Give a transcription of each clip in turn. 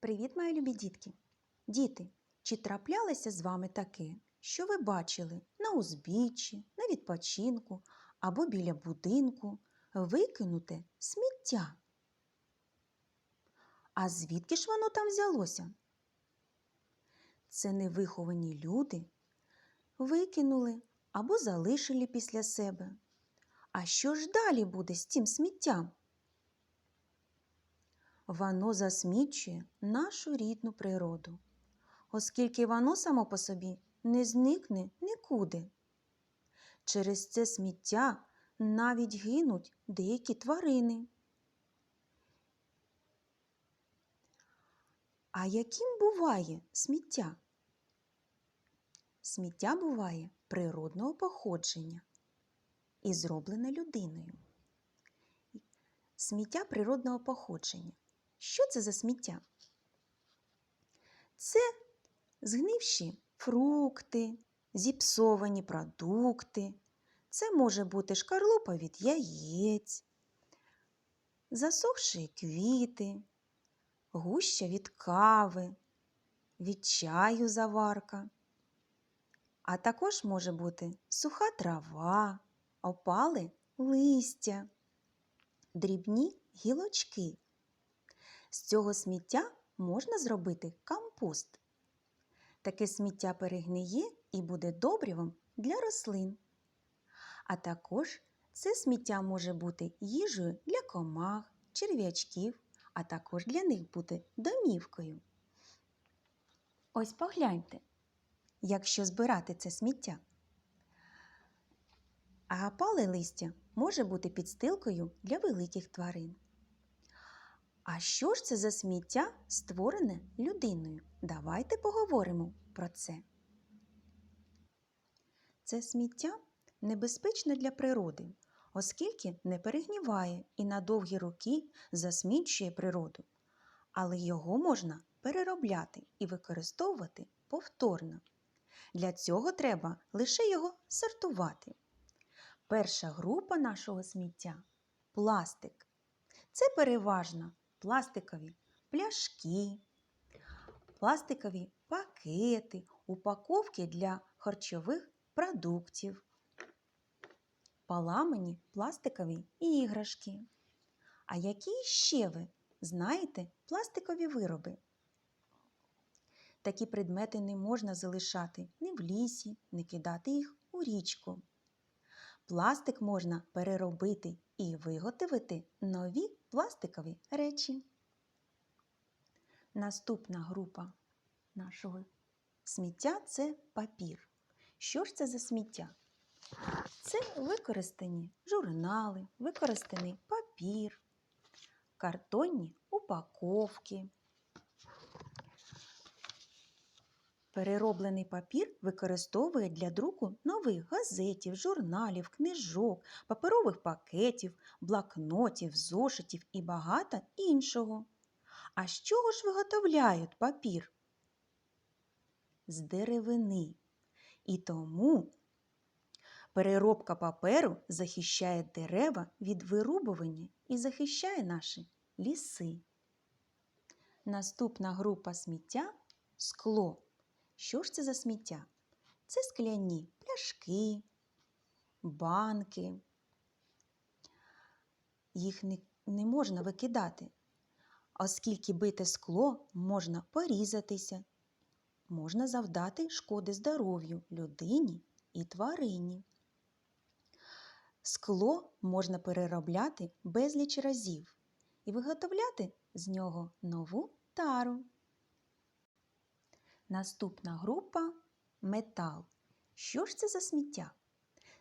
Привіт, мої любі дітки! Діти, чи траплялося з вами таке, що ви бачили на узбіччі, на відпочинку або біля будинку викинуте сміття? А звідки ж воно там взялося? Це невиховані люди викинули або залишили після себе. А що ж далі буде з цим сміттям? Воно засмічує нашу рідну природу, оскільки воно само по собі не зникне нікуди. Через це сміття навіть гинуть деякі тварини. А яким буває сміття? Сміття буває природного походження і зроблене людиною. Сміття природного походження. Що це за сміття? Це згнивші фрукти, зіпсовані продукти. Це може бути шкарлупа від яєць, засохші квіти, гуща від кави, від чаю заварка. А також може бути суха трава, опали листя, дрібні гілочки. З цього сміття можна зробити компост. Таке сміття перегниє і буде добривом для рослин. А також це сміття може бути їжею для комах, черв'ячків, а також для них буде домівкою. Ось погляньте, якщо збирати це сміття. А опале листя може бути підстилкою для великих тварин. А що ж це за сміття створене людиною? Давайте поговоримо про це. Це сміття небезпечне для природи, оскільки не перегніває і на довгі роки засмічує природу, але його можна переробляти і використовувати повторно. Для цього треба лише його сортувати. Перша група нашого сміття пластик. Це переважно пластикові пляшки, пластикові пакети, упаковки для харчових продуктів, поламані пластикові іграшки. А які ще ви знаєте пластикові вироби? Такі предмети не можна залишати ні в лісі, ні кидати їх у річку. Пластик можна переробити і виготовити нові пластикові речі. Наступна група нашого сміття це папір. Що ж це за сміття? Це використані журнали, використаний папір, картонні упаковки. Перероблений папір використовує для друку нових газетів, журналів, книжок, паперових пакетів, блокнотів, зошитів і багато іншого. А з чого ж виготовляють папір? З деревини. І тому переробка паперу захищає дерева від вирубування і захищає наші ліси. Наступна група сміття скло. Що ж це за сміття? Це скляні пляшки, банки. Їх не, не можна викидати, оскільки бите скло можна порізатися, можна завдати шкоди здоров'ю людині і тварині. Скло можна переробляти безліч разів і виготовляти з нього нову тару. Наступна група метал. Що ж це за сміття?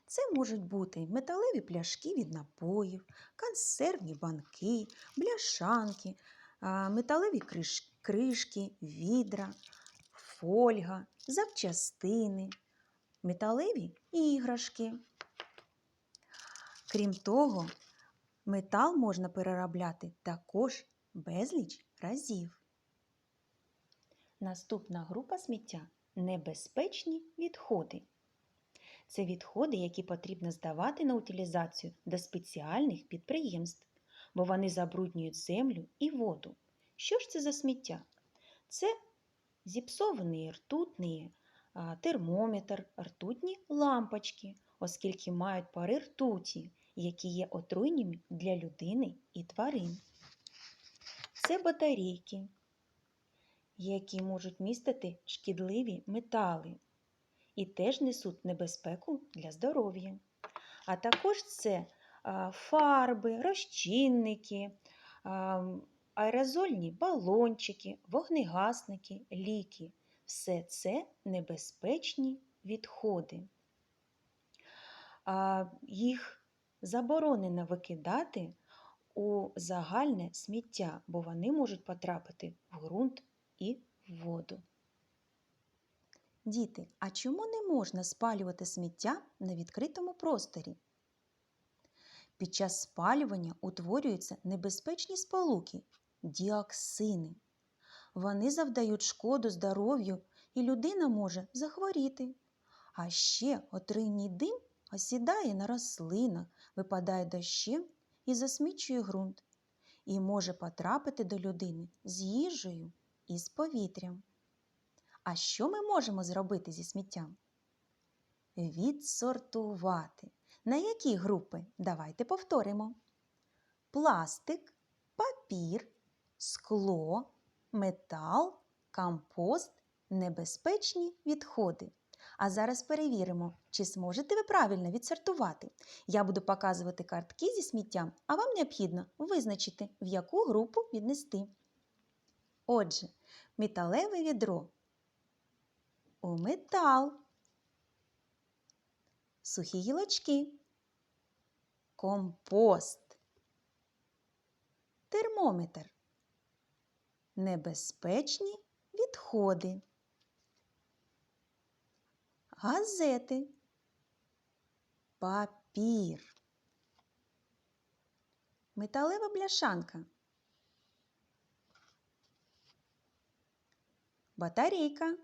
Це можуть бути металеві пляшки від напоїв, консервні банки, бляшанки, металеві кришки, відра, фольга, запчастини, металеві іграшки. Крім того, метал можна переробляти також безліч разів. Наступна група сміття небезпечні відходи. Це відходи, які потрібно здавати на утилізацію до спеціальних підприємств, бо вони забруднюють землю і воду. Що ж це за сміття? Це зіпсований ртутний термометр, ртутні лампочки, оскільки мають пари ртуті, які є отруйними для людини і тварин. Це батарейки, які можуть містити шкідливі метали і теж несуть небезпеку для здоров'я. А також це фарби, розчинники, аерозольні балончики, вогнегасники, ліки. Все це небезпечні відходи. Їх заборонено викидати у загальне сміття, бо вони можуть потрапити в ґрунт і воду. Діти, а чому не можна спалювати сміття на відкритому просторі? Під час спалювання утворюються небезпечні сполуки діоксини. Вони завдають шкоду здоров'ю і людина може захворіти. А ще отруйний дим осідає на рослинах, випадає дощем і засмічує ґрунт, і може потрапити до людини з їжею і з повітрям. А що ми можемо зробити зі сміттям? Відсортувати. На які групи? Давайте повторимо: пластик, папір, скло, метал, компост, небезпечні відходи. А зараз перевіримо, чи зможете ви правильно відсортувати. Я буду показувати картки зі сміттям, а вам необхідно визначити, в яку групу віднести. Отже, металеве відро. У метал, сухі гілочки, компост, термометр, небезпечні відходи, газети, папір, металева бляшанка, батарейка.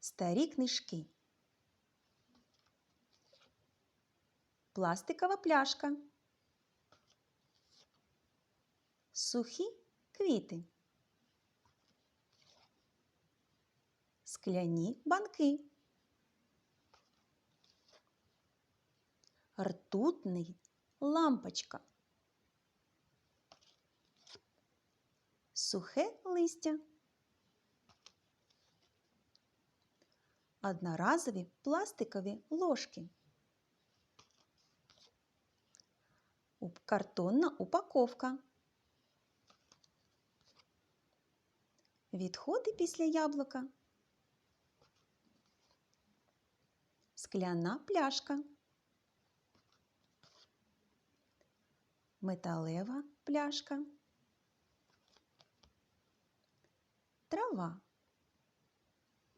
Старі книжки. Пластикова пляшка. Сухі квіти. Скляні банки. Ртутний лампочка. Сухе листя. одноразові пластикові ложки. Картонна упаковка. Відходи після яблука. Скляна пляшка. Металева пляшка. Трава.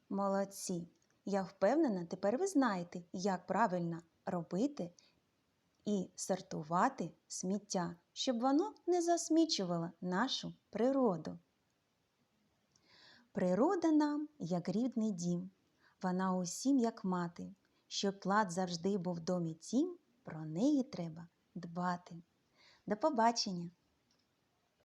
Молодці! Я впевнена, тепер ви знаєте, як правильно робити і сортувати сміття, щоб воно не засмічувало нашу природу. Природа нам як рідний дім, вона усім як мати. Щоб плат завжди був в домі тім, про неї треба дбати. До побачення!